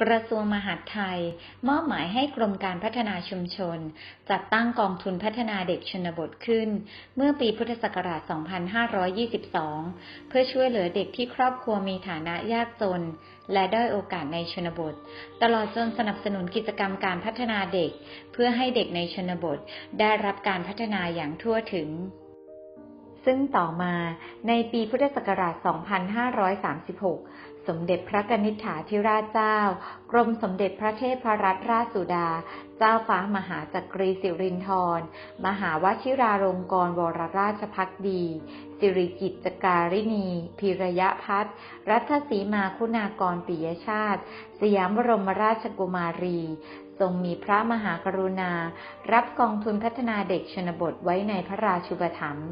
กระทรวงมหาดไทย มอบหมายให้กรมการพัฒนาชุมชน จัดตั้งกองทุนพัฒนาเด็กชนบทขึ้น เมื่อปีพุทธศักราช 2522 เพื่อช่วยเหลือเด็กที่ครอบครัวมีฐานะยากจน และด้อยโอกาสในชนบท ตลอดจนสนับสนุนกิจกรรมการพัฒนาเด็ก เพื่อให้เด็กในชนบทได้รับการพัฒนาอย่างทั่วถึงซึ่งต่อมาในปีพุทธศักราช 2536 สมเด็จพระกนิษฐาธิราชเจ้า กรมสมเด็จพระเทพรัตนราชสุดา เจ้าฟ้ามหาจักรีสิรินธร มหาวชิราลงกรณวรราชพักดี สิริกิจการิณี พิระยะพัฒน์รัฐสีมาคุณากรปิยชาติ สยามบรมราชกุมารี ทรงมีพระมหากรุณา รับกองทุนพัฒนาเด็กชนบทไว้ในพระราชูปถัมภ์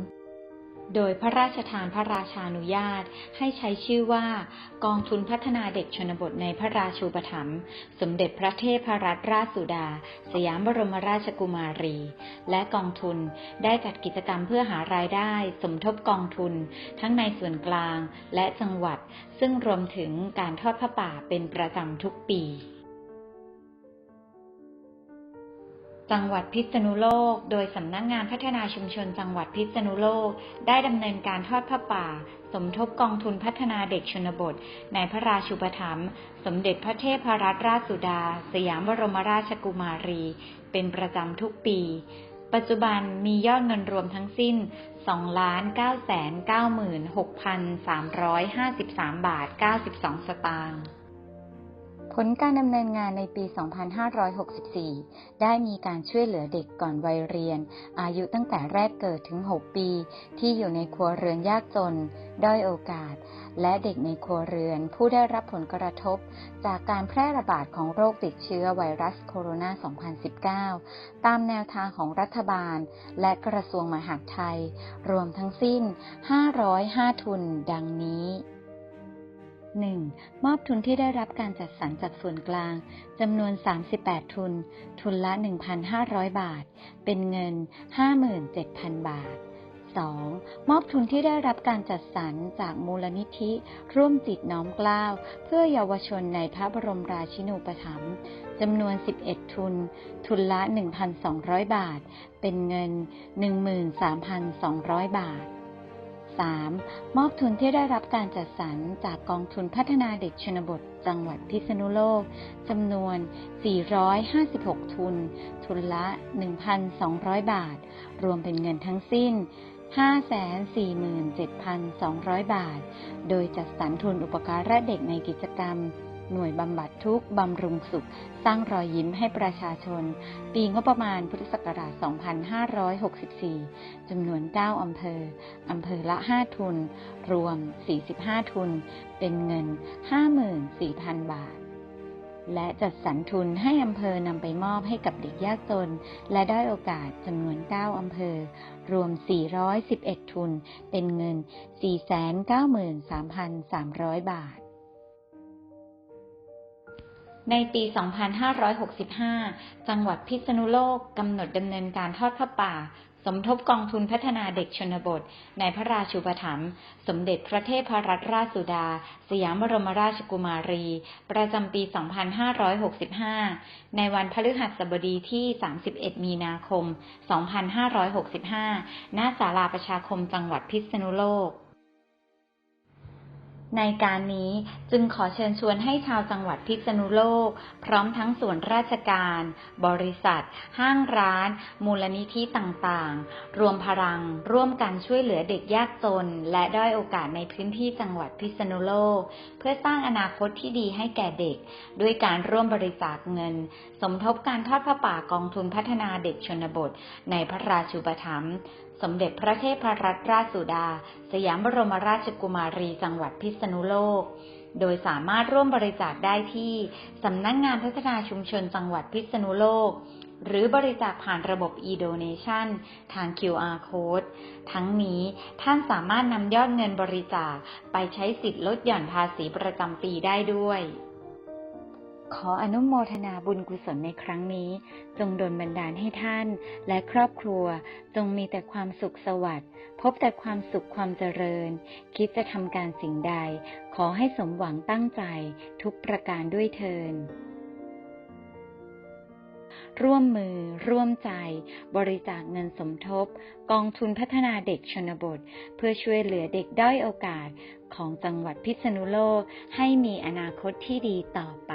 โดยพระราชทานพระราชานุญาตให้ใช้ชื่อว่ากองทุนพัฒนาเด็กชนบทในพระราชูปถัมภ์สมเด็จพระเทพรัตนราชสุดา สยามบรมราชกุมารี และกองทุนได้จัดกิจกรรมเพื่อหารายได้ สมทบกองทุน ทั้งในส่วนกลางและจังหวัด ซึ่งรวมถึงการทอดผ้าป่าเป็นประจำทุกปี จังหวัดพิษณุโลก โดยสำนักงานพัฒนาชุมชนจังหวัดพิษณุโลก ได้ดำเนินการทอดผ้าป่า สมทบกองทุนพัฒนาเด็กชนบท ในพระราชูปถัมภ์สมเด็จพระเทพรัตนราชสุดา สยามบรมราชกุมารี เป็นประจำทุกปี ปัจจุบันมียอดเงินรวมทั้งสิ้น 2,996,353 บาท 92 สตางค์ ผลการดำเนินงานในปี 2564 ได้มีการช่วยเหลือเด็กก่อนวัยเรียน อายุตั้งแต่แรกเกิดถึง 6 ปี ที่อยู่ในครัวเรือนยากจน ด้อยโอกาส และเด็กในครัวเรือนผู้ได้รับผลกระทบ จากการแพร่ระบาดของโรคติดเชื้อไวรัสโคโรนา 2019 ตามแนวทางของรัฐบาล และกระทรวงมหาดไทย รวมทั้งสิ้น 505 ทุน ดังนี้ 1. มอบทุนที่ได้รับการจัดสรรจากส่วนกลางจำนวน 38 ทุน ทุนละ 1,500 บาท เป็นเงิน 57,000 บาท 2. มอบทุนที่ได้รับการจัดสรรจากมูลนิธิ ร่วมจิตน้อมกล้าว เพื่อเยาวชนในพระบรมราชินูปถัมภ์จำนวน 11 ทุน ทุนละ 1,200 บาท เป็นเงิน 13,200 บาท 3. มอบทุนที่ได้รับการจัดสรรจากกองทุนพัฒนาเด็กชนบทจังหวัดพิษณุโลกจำนวน 456 ทุน ทุนละ 1,200 บาท รวมเป็นเงินทั้งสิ้น 547,200 บาท โดยจัดสรรทุนอุปการะเด็กในกิจกรรม หน่วยบำบัดทุกบำรุงสุข สร้างรอยยิ้มให้ประชาชน ปีงบประมาณพุทธศักราช 2564 จำนวน 9 อำเภอ อำเภอละ 5 ทุน รวม 45 ทุน เป็นเงิน 54,000 บาทและจัดสรรทุนให้อำเภอนำไปมอบให้กับเด็กยากจน และได้อยโอกาสจำนวน 9 อำเภอ รวม 411 ทุน เป็นเงิน 493,300 บาท ในปี 2565 จังหวัดพิษณุโลกกำหนดดำเนินการทอดผ้าป่า สมทบกองทุนพัฒนาเด็กชนบท ในพระราชูปถัมภ์สมเด็จพระเทพรัตนราชสุดา สยามบรมราชกุมารี ประจำปี 2565 ในวันพฤหัสบดีที่ 31 มีนาคม 2565 ณ ศาลาประชาคมจังหวัดพิษณุโลก ในการนี้จึงขอเชิญชวนให้ชาวจังหวัดพิษณุโลก พร้อมทั้งส่วนราชการ บริษัท ห้างร้าน มูลนิธิต่างๆ รวมพลัง ร่วมกันช่วยเหลือเด็กยากจน และด้อยโอกาสในพื้นที่จังหวัดพิษณุโลก เพื่อสร้างอนาคตที่ดีให้แก่เด็ก ด้วยการร่วมบริจาคเงิน สมทบการทอดผ้าป่ากองทุนพัฒนาเด็กชนบท ในพระราชูปถัมภ์สมเด็จพระเทพรัตนราชสุดา สยามบรมราชกุมารีจังหวัดพิษณุโลก โดยสามารถร่วมบริจาคได้ที่สำนักงานพัฒนาชุมชนจังหวัดพิษณุโลก หรือบริจาคผ่านระบบ e-donation ทาง QR code ทั้งนี้ท่านสามารถนำยอดเงินบริจาคไปใช้สิทธิ์ลดหย่อนภาษีประจำปีได้ด้วย ขออนุโมทนาบุญกุศลในครั้งนี้ จงดลบันดาลให้ท่านและครอบครัว จงมีแต่ความสุขสวัสดิ์พบแต่ความสุขความเจริญ คิดจะทำการสิ่งใด ขอให้สมหวังตั้งใจทุกประการด้วยเทินร่วมมือ ร่วมใจ บริจาคเงินสมทบ กองทุนพัฒนาเด็กชนบท เพื่อช่วยเหลือเด็กด้อยโอกาสของจังหวัดพิษณุโลกให้มีอนาคตที่ดีต่อไป